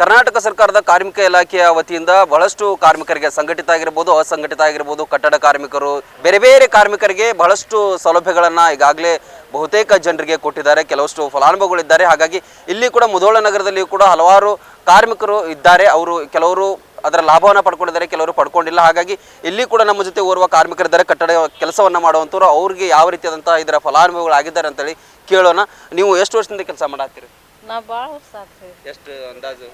ಕರ್ನಾಟಕ ಸರ್ಕಾರದ ಕಾರ್ಮಿಕ ಇಲಾಖೆಯ ವತಿಯಿಂದ ಬಹಳಷ್ಟು ಕಾರ್ಮಿಕರಿಗೆ ಸಂಘಟಿತ ಆಗಿರ್ಬೋದು, ಅಸಂಘಟಿತ ಆಗಿರ್ಬೋದು, ಕಟ್ಟಡ ಕಾರ್ಮಿಕರು, ಬೇರೆ ಬೇರೆ ಕಾರ್ಮಿಕರಿಗೆ ಬಹಳಷ್ಟು ಸೌಲಭ್ಯಗಳನ್ನು ಈಗಾಗಲೇ ಬಹುತೇಕ ಜನರಿಗೆ ಕೊಟ್ಟಿದ್ದಾರೆ. ಕೆಲವಷ್ಟು ಫಲಾನುಭವಿಗಳಿದ್ದಾರೆ. ಹಾಗಾಗಿ ಇಲ್ಲಿ ಕೂಡ ಮುಧೋಳ ನಗರದಲ್ಲಿಯೂ ಕೂಡ ಹಲವಾರು ಕಾರ್ಮಿಕರು ಇದ್ದಾರೆ. ಅವರು ಕೆಲವರು ಅದರ ಲಾಭವನ್ನು ಪಡ್ಕೊಂಡಿದ್ದಾರೆ, ಕೆಲವರು ಪಡ್ಕೊಂಡಿಲ್ಲ. ಹಾಗಾಗಿ ಇಲ್ಲಿ ಕೂಡ ನಮ್ಮ ಜೊತೆ ಓರ್ವ ಕಾರ್ಮಿಕರಿದ್ದಾರೆ. ಕಟ್ಟಡ ಕೆಲಸವನ್ನು ಮಾಡುವಂಥವ್ರು ಅವ್ರಿಗೆ ಯಾವ ರೀತಿಯಾದಂಥ ಇದರ ಫಲಾನುಭವಿಗಳಾಗಿದ್ದಾರೆ ಅಂತೇಳಿ ಕೇಳೋಣ. ನೀವು ಎಷ್ಟು ವರ್ಷದಿಂದ ಕೆಲಸ ಮಾಡತ್ತೀರಿ ನಾವು ಭಾಳ ವರ್ಷ ಅಂದಾಜು ಎಷ್ಟು ಅಂದಾಜು?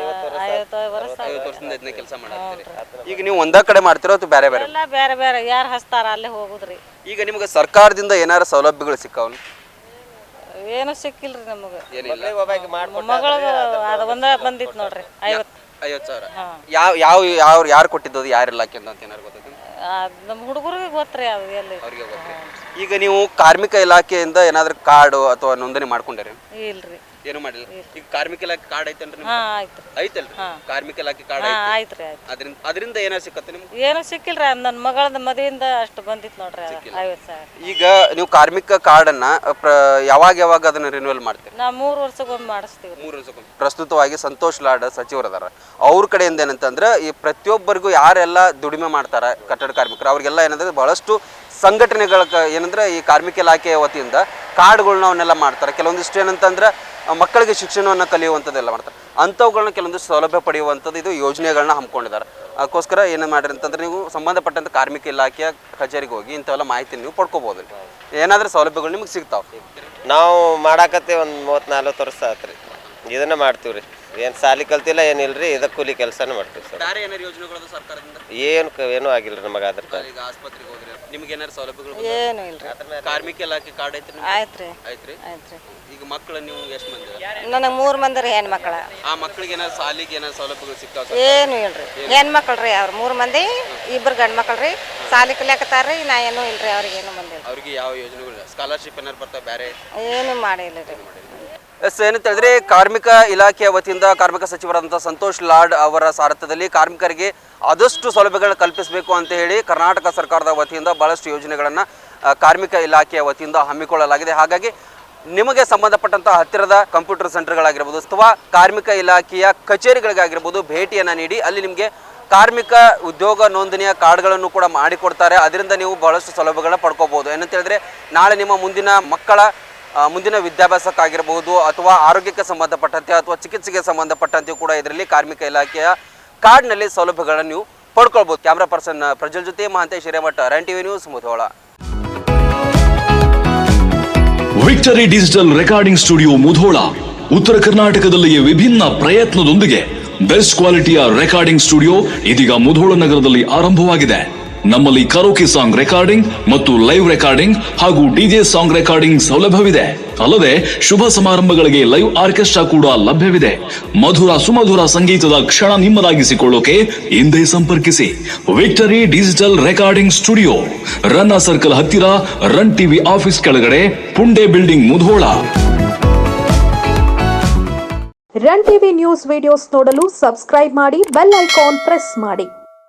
ಐವತ್ತು ವರ್ಷ ಐವತ್ತು ವರ್ಷದಿಂದ ಇದನ್ನ ಕೆಲಸ ಮಾಡತ್ತೀರಿ. ಈಗ ನೀವು ಒಂದ ಕಡೆ ಮಾಡ್ತೀರೋ ಅಥವಾ ಬೇರೆ ಬೇರೆ? ಎಲ್ಲ ಬೇರೆ ಬೇರೆ ಯಾರು ಹಚ್ತಾರ ಅಲ್ಲೇ ಹೋಗುದ್ರಿ. ಈಗ ನಿಮ್ಗೆ ಸರ್ಕಾರದಿಂದ ಏನಾರ ಸೌಲಭ್ಯಗಳು ಸಿಕ್ಕಾವಲ್ಲ ಏನು ಸಿಕ್ಕಿಲ್ರಿ ನಮಗೆ. ಏನಿಲ್ಲ. ಮಗಳ ಅದು ಒಂದ ಬಂದಿತ್ತು ನೋಡ್ರಿ ಐವತ್ತು ಐವತ್ತು ಸಾವಿರ. ಯಾವ ಯಾವ ಯಾವ ಯಾರು ಕೊಟ್ಟಿದ್ದು ಅದು ಯಾರು ಇಲಾಖೆ ಅಂತ ಏನಾರು ನಮ್ಮ ಹುಡುಗರಿಗೆ ಗೊತ್ತ್ರಿ ಅದು ಎಲ್ಲಿ. ಅವ್ರಿಗೆ ಈಗ ನೀವು ಕಾರ್ಮಿಕ ಇಲಾಖೆಯಿಂದ ಏನಾದ್ರೂ ಕಾರ್ಡು ಅಥವಾ ನೋಂದಣಿ ಮಾಡ್ಕೊಂಡಿರಿ? ಇಲ್ರಿ. ಏನು ಮಾಡಿಲ್ಲ. ಈಗ ಕಾರ್ಮಿಕ ಇಲಾಖೆ ಕಾರ್ಡ್ ಆಯ್ತು. ಐತಲ್ರಿ? ಕಾರ್ಮಿಕ ಇಲಾಖೆ ಕಾರ್ಡ್ ಐತ್ರಿ? ಐತಿ ಆಯ್ತು ರೀ ಆಯ್ತು ಅದರಿಂದ ಅದರಿಂದ ಏನ ಸಿಕ್ಕತ್ತೆ ನಿಮ್ಗೆ? ಏನೋ ಸಿಕ್ಕಿಲ್ರಿ ನನ್ನ ಮಗಳದ ಮದುವೆಯಿಂದ ಅಷ್ಟು ಬಂದಿತ್ತು ನೋಡ್ರಿ ಅದು. ಐವತ್ತು ಸಾವಿರ. ಈಗ ನೀವು ಕಾರ್ಮಿಕ ಕಾರ್ಡ್ ಪ್ರ ಯಾವಾಗ ಯಾವಾಗ ಅದನ್ನ ರಿನ್ಯೂವಲ್ ಮಾಡ್ತೀರಿ? ನಾವು ಮೂರು ವರ್ಷಕ್ಕೊಮ್ಮೆ ಮಾಡಿಸ್ತೀವಿ ಮೂರು ವರ್ಷಕ್ಕೊಮ್ಮೆ. ಪ್ರಸ್ತುತವಾಗಿ ಸಂತೋಷ್ ಲಾಡ್ ಸಚಿವರದಾರ. ಅವ್ರ ಕಡೆಯಿಂದ ಏನಂತಂದ್ರೆ ಈ ಪ್ರತಿಯೊಬ್ಬರಿಗೂ ಯಾರೆಲ್ಲ ದುಡಿಮೆ ಮಾಡ್ತಾರ ಕಟ್ಟಡ ಕಾರ್ಮಿಕರು ಅವ್ರಿಗೆಲ್ಲ ಏನಂದ್ರೆ ಬಹಳಷ್ಟು ಸಂಘಟನೆಗಳ ಏನಂದ್ರೆ ಈ ಕಾರ್ಮಿಕ ಇಲಾಖೆಯ ವತಿಯಿಂದ ಕಾರ್ಡ್ಗಳನ್ನ ಅವನ್ನೆಲ್ಲ ಮಾಡ್ತಾರೆ. ಕೆಲವೊಂದಿಷ್ಟು ಏನಂತಂದ್ರೆ ಮಕ್ಕಳಿಗೆ ಶಿಕ್ಷಣವನ್ನು ಕಲಿಯುವಂಥದ್ದೆಲ್ಲ ಮಾಡ್ತಾರೆ. ಅಂಥವುಗಳನ್ನ ಕೆಲವೊಂದಿಷ್ಟು ಸೌಲಭ್ಯ ಪಡೆಯುವಂಥದ್ದು ಇದು ಯೋಜನೆಗಳನ್ನ ಹಮ್ಮಿಕೊಂಡಿದ್ದಾರೆ. ಅದಕ್ಕೋಸ್ಕರ ಏನು ಮಾಡಿರಿ ಅಂತಂದ್ರೆ ನೀವು ಸಂಬಂಧಪಟ್ಟಂಥ ಕಾರ್ಮಿಕ ಇಲಾಖೆಯ ಕಚೇರಿಗೆ ಹೋಗಿ ಇಂಥವೆಲ್ಲ ಮಾಹಿತಿ ನೀವು ಪಡ್ಕೋಬೋದು ಏನಾದರೂ ಸೌಲಭ್ಯಗಳು ನಿಮಗೆ ಸಿಗ್ತಾವೆ. ನಾವು ಮಾಡಾಕತ್ತೆ ಒಂದು ಮೂವತ್ತು ನಲ್ವತ್ತು ವರ್ಷ ರೀ. ಇದನ್ನ ಮಾಡ್ತೀವಿ ರೀ. ಏನು ಸಾಲಿ ಕಲ್ತಿಲ್ಲ ಏನಿಲ್ಲ ರೀ ಇದಕ್ಕೆ ಕೂಲಿ ಕೆಲಸನೇ ಮಾಡ್ತೀವಿ ಸರ್. ಏನು ಏನೂ ಆಗಿಲ್ಲ ರೀ ನಮಗೆ ಅದ್ರ ಕಾರ್ಡ್. ಆಸ್ಪತ್ರೆಗೆ ಹೋದ್ರೆ ನಿಮ್ಗೆ ಏನಾರ ಸೌಲಭ್ಯಗಳು ಏನು ಇಲ್ರಿ. ಕಾರ್ಮಿಕ ಇಲಾಖೆ ಕಾರ್ಡ್ ಐತ್ರಿ ನಿಮ್ಗೆ? ಆಯ್ತ್ರಿ ರೀ ಐತ್ರಿ ಆಯ್ತು ಈಗ ಮಕ್ಕಳು ನೀವು ಎಷ್ಟು ಮಂದಿ ಇದಾರೆ? ನನಗೆ ಮೂರು ಮಂದಿ ರೀ ಹೆಣ್ಮಕ್ಳ. ಆ ಮಕ್ಕಳಿಗೆ ಏನಾರ ಸಾಲಿಗೆ ಏನಾರ ಸೌಲಭ್ಯಗಳು ಸಿಗ್ತಾವ ಏನು ಇಲ್ರಿ. ಹೆಣ್ಮಕ್ಳು ರೀ ಅವ್ರು ಮೂರು ಮಂದಿ ಇಬ್ರು ಗಂಡು ಮಕ್ಳು ರೀ ಸಾಲಿ ಕಲಿಯಾಕತ್ತಾರ ರೀ ನಾ ಏನೂ ಇಲ್ರಿ ಅವ್ರಿಗೆ ಏನು ಬಂದಿಲ್ಲ ಅವ್ರಿಗೆ ಯಾವ ಯೋಜನೆಗಳು ಸ್ಕಾಲರ್ಶಿಪ್ ಏನಾರು ಬರ್ತಾವೆ ಬೇರೆ ಏನು ಮಾಡಿಲ್ಲ ರೀ ಎಸ್, ಏನು ಹೇಳಿದ್ರೆ ಕಾರ್ಮಿಕ ಇಲಾಖೆಯ ವತಿಯಿಂದ ಕಾರ್ಮಿಕ ಸಚಿವರಾದಂಥ ಸಂತೋಷ್ ಲಾಡ್ ಅವರ ಸಾರಥ್ಯದಲ್ಲಿ ಕಾರ್ಮಿಕರಿಗೆ ಆದಷ್ಟು ಸೌಲಭ್ಯಗಳನ್ನು ಕಲ್ಪಿಸಬೇಕು ಅಂತ ಹೇಳಿ ಕರ್ನಾಟಕ ಸರ್ಕಾರದ ವತಿಯಿಂದ ಬಹಳಷ್ಟು ಯೋಜನೆಗಳನ್ನು ಕಾರ್ಮಿಕ ಇಲಾಖೆಯ ವತಿಯಿಂದ ಹಮ್ಮಿಕೊಳ್ಳಲಾಗಿದೆ. ಹಾಗಾಗಿ ನಿಮಗೆ ಸಂಬಂಧಪಟ್ಟಂತ ಹತ್ತಿರದ ಕಂಪ್ಯೂಟರ್ ಸೆಂಟರ್ಗಳಾಗಿರ್ಬೋದು ಅಥವಾ ಕಾರ್ಮಿಕ ಇಲಾಖೆಯ ಕಚೇರಿಗಳಿಗಾಗಿರ್ಬೋದು ಭೇಟಿಯನ್ನು ನೀಡಿ, ಅಲ್ಲಿ ನಿಮಗೆ ಕಾರ್ಮಿಕ ಉದ್ಯೋಗ ನೋಂದಣಿಯ ಕಾರ್ಡ್ಗಳನ್ನು ಕೂಡ ಮಾಡಿಕೊಡ್ತಾರೆ. ಅದರಿಂದ ನೀವು ಬಹಳಷ್ಟು ಸೌಲಭ್ಯಗಳನ್ನ ಪಡ್ಕೋಬೋದು. ಏನಂತ ಹೇಳಿದ್ರೆ, ನಾಳೆ ನಿಮ್ಮ ಮುಂದಿನ ಮಕ್ಕಳ ಮುಂದಿನ ವಿದ್ಯಾಭ್ಯಾಸಕ್ಕಾಗಿರಬಹುದು ಅಥವಾ ಆರೋಗ್ಯಕ್ಕೆ ಸಂಬಂಧಪಟ್ಟಂತೆ ಅಥವಾ ಚಿಕಿತ್ಸೆಗೆ ಸಂಬಂಧಪಟ್ಟಂತೆ ಕೂಡ ಇದರಲ್ಲಿ ಕಾರ್ಮಿಕ ಇಲಾಖೆಯ ಕಾರ್ಡ್ನಲ್ಲಿ ಸೌಲಭ್ಯಗಳನ್ನು ನೀವು ಪಡ್ಕೊಳ್ಬೋದು ಕ್ಯಾಮ್ರಾ ಪರ್ಸನ್ ಪ್ರಜ್ವಲ್ ಜೊತೆ Mahantesh Hiremath, run TV news Mudhol. Victory digital recording studio Mudhol, ಉತ್ತರ ಕರ್ನಾಟಕದಲ್ಲಿಯೇ ವಿಭಿನ್ನ ಪ್ರಯತ್ನದೊಂದಿಗೆ ಬೆಸ್ಟ್ ಕ್ವಾಲಿಟಿಯ ರೆಕಾರ್ಡಿಂಗ್ ಸ್ಟುಡಿಯೋ ಇದೀಗ ಮುಧೋಳ ನಗರದಲ್ಲಿ ಆರಂಭವಾಗಿದೆ. ನಮ್ಮಲ್ಲಿ ಕರೋಕಿ ಸಾಂಗ್ ರೆಕಾರ್ಡಿಂಗ್ ಮತ್ತು ಲೈವ್ ರೆಕಾರ್ಡಿಂಗ್ ಹಾಗೂ ಡಿಜೆ ಸಾಂಗ್ ರೆಕಾರ್ಡಿಂಗ್ ಸೌಲಭ್ಯವಿದೆ. ಅಲ್ಲದೆ ಶುಭ ಸಮಾರಂಭಗಳಿಗೆ ಲೈವ್ ಆರ್ಕೆಸ್ಟ್ರಾ ಕೂಡ ಲಭ್ಯವಿದೆ. ಮಧುರ ಸುಮಧುರ ಸಂಗೀತದ ಕ್ಷಣ ನಿಮ್ಮದಾಗಿಸಿಕೊಳ್ಳೋಕೆ ಹಿಂದೆ ಸಂಪರ್ಕಿಸಿ. Victory digital recording studio Ranna circle ಹತ್ತಿರ ರನ್ ಟಿವಿ ಆಫೀಸ್ ಕೆಳಗಡೆ Punde building Mudhol. Run TV news videos ನೋಡಲು ಸಬ್ಸ್ಕ್ರೈಬ್ ಮಾಡಿ ಬೆಲ್ ಐಕಾನ್ ಪ್ರೆಸ್ ಮಾಡಿ.